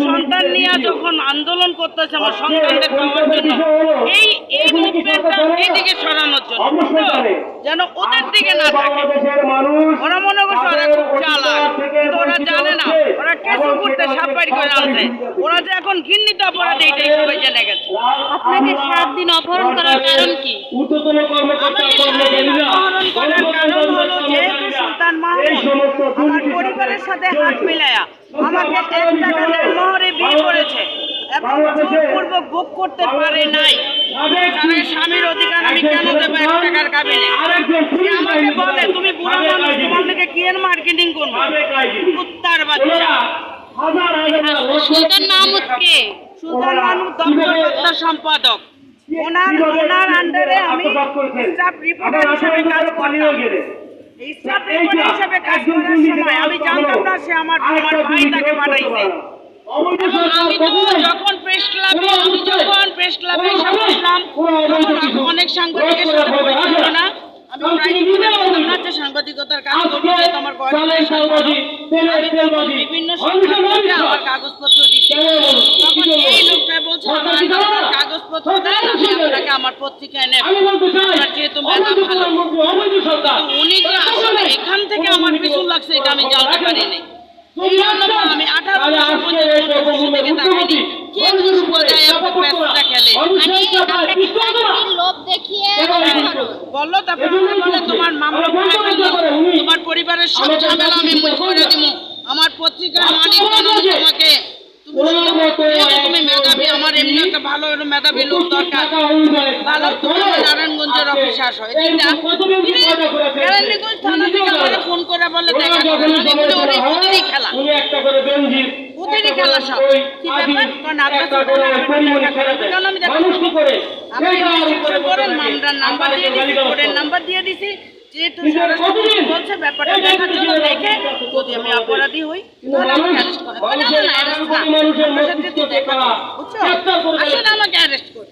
সন্তান নিয়ে যখন আন্দোলন করতেছে আমার সন্তানদের পাওয়ার জন্য এই এই মুভমেন্টটা এইদিকে সরানোর জন্য যেন ওদের দিকে না থাকে ওরা মনে করছে ওরা খুব চালাক কিন্তু ওরা জানে না ওরা কেসু করতে সাপ করে আনছে। ওরা যে এখন ঘিন্নিত অপরাধ এইটাই সবাই জেনে গেছে। আপনাকে সাত দিন অপহরণ করার কারণ কি? আমাকে কর্মচারীরা অপহরণ করার কারণ হলো যেহেতু সুলতান মাহমুদ আমার সাথে হাত মিলায়া আমাকে এক টাকা দেড় মোহরে বিয়ে করেছে এবং জোরপূর্বক বুক করতে পারে নাই। স্বামীর অধিকার আমি কেন দেবো এক টাকার কাবিনে? আমাকে বলে তুমি বুড়া মানুষ তোমার থেকে কি এর মার্কেটিং করব? কুত্তার বাচ্চা। হাজার সুলতান মাহমুদ কে? সুলতান মাহমুদ দপ্তর সম্পাদক। ওনার ওনার আন্ডারে আমি স্টাফ রিপোর্টার হিসেবে কাজ করতাম। স্টাফ রিপোর্টার হিসেবে কাজ করার সময় আমি জানতাম না সে আমার আমার ভাই তাকে পাঠাইছে। আমি তো যখন প্রেস ক্লাবে আমি যখন প্রেস ক্লাবে এসে বসলাম তখন অনেক সাংবাদিকের সাথে পরিচয় ছিল না। আমি প্রায় নিজে বলতাম না যে সাংবাদিকতার কাজ করব যেহেতু আমার বয়স। আমি তখন বিভিন্ন সংবাদপত্রে আমার কাগজপত্র দিচ্ছি। তখন এই লোকটা বলছে আমার কাগজপত্র দেন আমি আপনাকে আমার পত্রিকায় নেব আমি বলতে চাই আপনার যেহেতু মেধা ভালো প্রধানমন্ত্রী অবৈধ সরকার তো উনি যে আসলে এখান থেকে আমার পিছু লাগছে এটা আমি জানতে পারিনি। আমি আঠারো বছর পর্যন্ত কোনো থেকে তাকাইনি কে ঘুষ বোঝায় ব্যবসা খেলে? আপনাকে চাকরির লোভ দেখিয়ে বলল তারপর বলে তোমার মামলা তোমার পরিবারের সব ঝামেলা আমি করে দিব। আমার পত্রিকার মালিক তোমাকে। তুমি মেধাবী আমার এমনি একটা ভালো মেধাবী লোক দরকার। ভালো তুমি নারায়ণগঞ্জের অফিসে আসো। এটা কেরানীগঞ্জ থানা থেকে আমার ফোন করে বলে দেখা ওদেরই খেলা। ওদেরই খেলা সব। কি ব্যাপার? কারণ আপনার আমি দেখা নাম্বার দিয়ে দিছি নাম্বার দিয়ে দিছি। যেহেতু বলছে ব্যাপারটা দেখে যদি আমি অপরাধী হই তাহলে আমাকে অ্যারেস্ট করে আমার আসলে আমাকে অ্যারেস্ট করে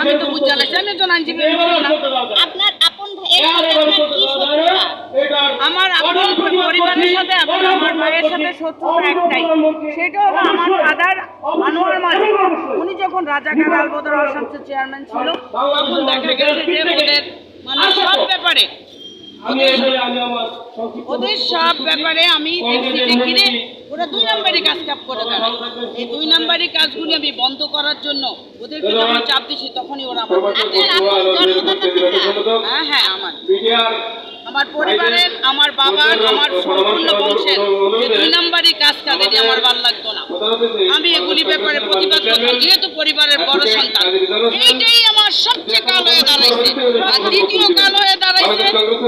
আমি তো আমি একজন আইনজীবী। আপনার আপন আমার পরিবারের সাথে এবং আমার ভাইয়ের সাথে শত্রুতা একটাই সেটা হলো আমার ফাদার আনোয়ার মাঝি। উনি যখন রাজাকার আলবদর অসংখ্য চেয়ারম্যান ছিল তখন দেখা গেছে যে ওদের মানে সব ব্যাপারে ওদের সব ব্যাপারে আমি এক্সিটে কিনে ওরা দুই কাজ কাপ করে বেড়ায় এই দুই কাজগুলি আমি বন্ধ করার জন্য ওদেরকে যখন চাপ দিছি তখনই ওরা আমার হ্যাঁ হ্যাঁ আমার। আমার পরিবারের আমার বাবার আমার সম্পূর্ণ বংশের দুই নাম্বারই কাজ কাজেরই আমার ভালো লাগতো না। আমি এগুলি ব্যাপারে প্রতিবাদ করব যেহেতু পরিবারের বড় সন্তান। এইটাই আমার সবচেয়ে কাল হয়ে দাঁড়াইছে। আর দ্বিতীয় কাল হয়ে দাঁড়াইছে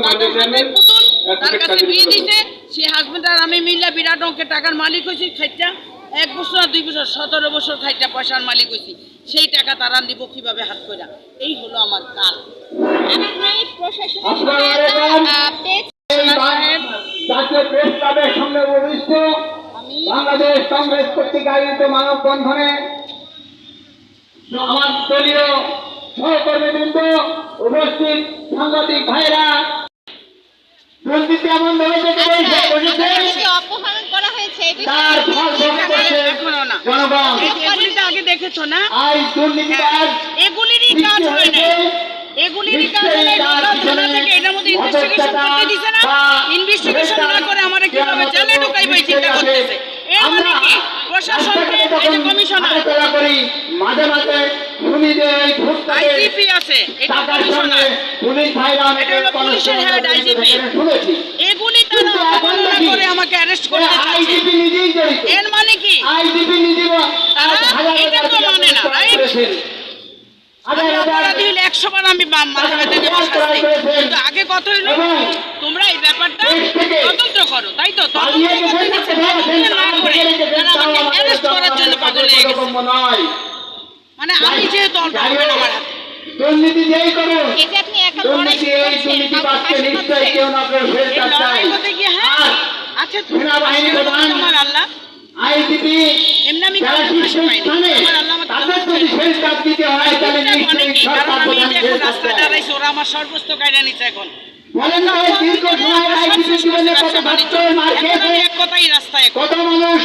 তাদের হাতের পুতুল তার কাছে বিয়ে দিছে সে হাজবেন্ড আর আমি মিলে বিরাট অঙ্কের টাকার মালিক হয়েছি খাইটা। এক বছর আর দুই বছর সতেরো বছর খাইটা পয়সার মালিক হয়েছি। সেই টাকা তারা দিব কীভাবে হাত করে এই হলো আমার কাল বাংলাদেশ কংগ্রেস কর্তৃক আয়োজিত মানববন্ধনে আমার দলীয় সহকর্মীবৃন্দ উপস্থিত সাংবাদিক ভাইরা দুর্নীতি এমন ভাবে আচ্ছা অপহরণ করা হয়েছে তার ফল ভোগ করছে জনগণ। এগুলি তো আগে দেখেছ না? আজ দুর্নীতিবাজ এগুলিরই কাজ হয় না এগুলিরই কাজ হলে লোকাল থানা থেকে এটার মধ্যে ইনভেস্টিগেশন করতে দিছে না। ইনভেস্টিগেশন না করে আমারে কীভাবে জেলে ঢুকাইবে চিন্তা করতেছে? কি প্রশাসনকে এই যে কমিশনার। আলোচনা করি মাঝে মাঝে খুনিদের এই আইজিপি আছে এটা কমিশনার। পুলিশ ভাইরা এটা হলো পুলিশের head, IGP শুনেছি। এগুলি তারা অবমাননা করে আমাকে অ্যারেস্ট করতে চাচ্ছে আইজিপি নিজেই জড়িত। এর মানে কি? আইজিপি নিজে তারা এটা তো মানে না, right? আমি হাজার হাজার অপরাধী হলে একশো বার আমি মাথা ব্যথা দেবো শাস্তি। কিন্তু আগে কত হইল? তোমরা এই ব্যাপারটা তদন্ত করো তাই তো? তদন্ত করতে না আমাকে করার জন্য পাগল হয়ে গেছে। মানে আমি যেহেতু অল্প আমার দুর্নীতি যেই করুন এই যে দুর্নীতি এই দুর্নীতি পাচ্ছে নিশ্চয়ই কেউ না কেউ গিয়ে হ্যাঁ আচ্ছা সেনাবাহিনী প্রধান যারা শীর্ষ স্থানে তাদের যদি শেষ কাজ দিতে হয় তাহলে নিশ্চয়ই সরকার প্রধান যে শেষ দেয়। ওরা আমার সর্বস্ত কায়দা নিচ্ছে এখন। বলেন না এই দীর্ঘ সময় জীবনে কত খেয়েছে। কত মানুষ